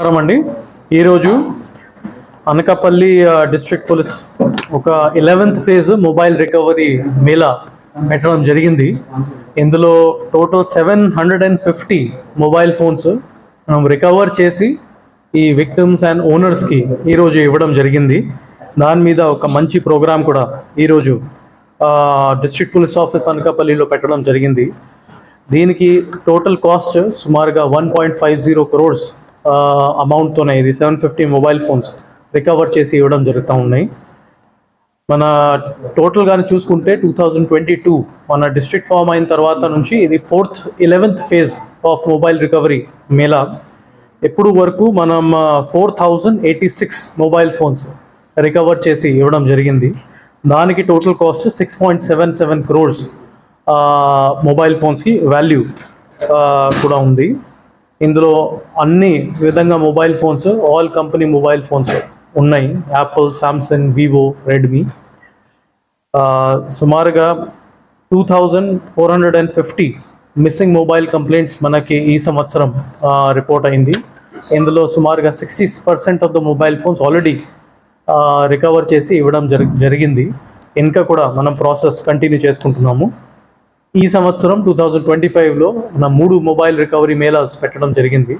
నమస్కారం అండి. ఈరోజు అనకాపల్లి డిస్ట్రిక్ట్ పోలీస్ ఒక eleventh phase mobile recovery mela పెట్టడం జరిగింది. ఇందులో total seven hundred and fifty mobile phones మనం రికవర్ చేసి ఈ విక్టిమ్స్ అండ్ ఓనర్స్కి ఈరోజు ఇవ్వడం జరిగింది. దాని మీద ఒక మంచి ప్రోగ్రామ్ కూడా ఈరోజు డిస్ట్రిక్ట్ పోలీస్ ఆఫీస్ అనకాపల్లిలో పెట్టడం జరిగింది. దీనికి టోటల్ కాస్ట్ సుమారుగా one point five zero crores అమౌంట్తోనే ఇది seven fifty mobile phones recover చేసి ఇవ్వడం జరుగుతూ ఉన్నాయి. మన టోటల్ గాని చూసుకుంటే టూ థౌజండ్ ట్వంటీ టూ మన డిస్ట్రిక్ట్ ఫామ్ అయిన తర్వాత నుంచి ఇది fourth eleventh phase of mobile recovery mela. ఎప్పుడు వరకు మనం four thousand eighty six mobile phones recover చేసి ఇవ్వడం జరిగింది. దానికి total cost six point seven seven crores mobile ఫోన్స్కి value కూడా ఉంది. ఇందులో అన్ని విధంగా mobile phones all company mobile phones ఉన్నాయి. యాపిల్ సామ్సంగ్ వివో రెడ్మీ సుమారుగా two thousand four hundred and fifty missing mobile complaints మనకి ఈ సంవత్సరం రిపోర్ట్ అయింది. ఇందులో సుమారుగా sixty percent of the mobile phones already recover చేసి ఇవ్వడం జరి జరిగింది. ఇంకా కూడా మనం ప్రాసెస్ కంటిన్యూ చేసుకుంటున్నాము. ఈ సంవత్సరం టూ థౌజండ్ ట్వంటీ ఫైవ్లో మన మూడు మొబైల్ రికవరీ మేళాస్ పెట్టడం జరిగింది.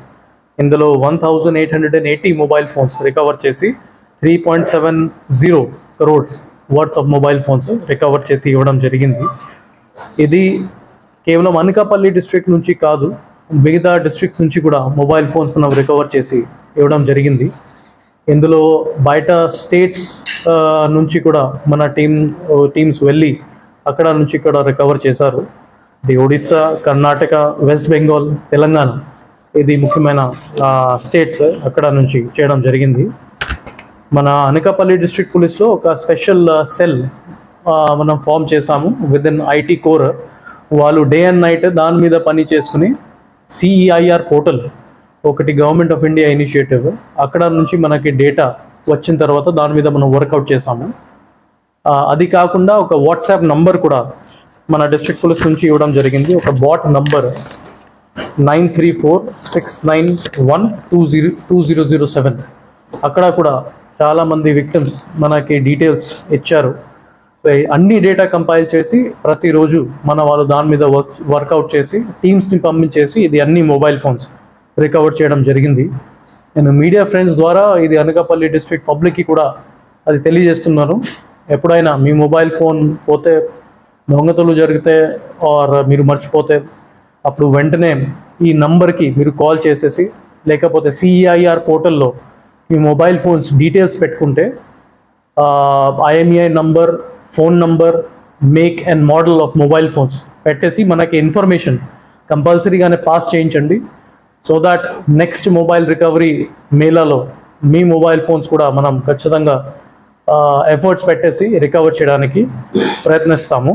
ఇందులో one thousand eight hundred and eighty mobile phones recover చేసి three point seven zero crore worth of mobile phones recover చేసి ఇవ్వడం జరిగింది. ఇది కేవలం అనకాపల్లి డిస్ట్రిక్ట్ నుంచి కాదు మిగతా డిస్ట్రిక్ట్స్ నుంచి కూడా మొబైల్ ఫోన్స్ మనం రికవర్ చేసి ఇవ్వడం జరిగింది. ఇందులో బయట స్టేట్స్ నుంచి కూడా మన టీం టీమ్స్ వెళ్ళి అక్కడ నుంచి ఇక్కడ రికవర్ చేశారు. ఇది ఒడిస్సా కర్ణాటక వెస్ట్ బెంగాల్ తెలంగాణ ఇది ముఖ్యమైన స్టేట్స్ అక్కడ నుంచి చేయడం జరిగింది. మన అనకాపల్లి డిస్ట్రిక్ట్ పోలీస్లో ఒక స్పెషల్ సెల్ మనం ఫామ్ చేశాము విత్ ఇన్ ఐటీ కోర్ వాళ్ళు డే అండ్ నైట్ దాని మీద పని చేసుకుని సిఈఐఆర్ పోర్టల్ ఒకటి గవర్నమెంట్ ఆఫ్ ఇండియా ఇనిషియేటివ్ అక్కడ నుంచి మనకి డేటా వచ్చిన తర్వాత దాని మీద మనం వర్కౌట్ చేసాము అది కాకుండా ఒక వాట్సాప్ నంబర్ కూడా మన డిస్ట్రిక్ట్ పోలీస్ నుంచి ఇవ్వడం జరిగింది. ఒక bot number nine three four six nine one two zero two zero zero seven. అక్కడ కూడా చాలామంది విక్టిమ్స్ మనకి డీటెయిల్స్ ఇచ్చారు. అన్ని డేటా కంపైల్ చేసి ప్రతిరోజు మన వాళ్ళు దాని మీద వర్క్ వర్కౌట్ చేసి టీమ్స్ని పంపించేసి ఇది అన్ని మొబైల్ ఫోన్స్ రికవర్ చేయడం జరిగింది. నేను మీడియా ఫ్రెండ్స్ ద్వారా ఇది అనకాపల్లి డిస్ట్రిక్ట్ పబ్లిక్కి కూడా అది తెలియజేస్తున్నాను. ఎప్పుడైనా మీ మొబైల్ ఫోన్ పోతే దొంగతలు జరిగితే ఆర్ మీరు మర్చిపోతే అప్పుడు వెంటనే ఈ నంబర్కి మీరు కాల్ చేసేసి లేకపోతే సిఈఐఆర్ పోర్టల్లో మీ మొబైల్ ఫోన్స్ డీటెయిల్స్ పెట్టుకుంటే IMEI number phone number make and model of mobile phones పెట్టేసి మనకి ఇన్ఫర్మేషన్ కంపల్సరీగానే పాస్ చేయించండి. So that next mobile recovery మేళాలో మీ మొబైల్ ఫోన్స్ కూడా మనం ఖచ్చితంగా ఎఫర్ట్స్ పెట్టేసి రికవర్ చేయడానికి ప్రయత్నిస్తాము.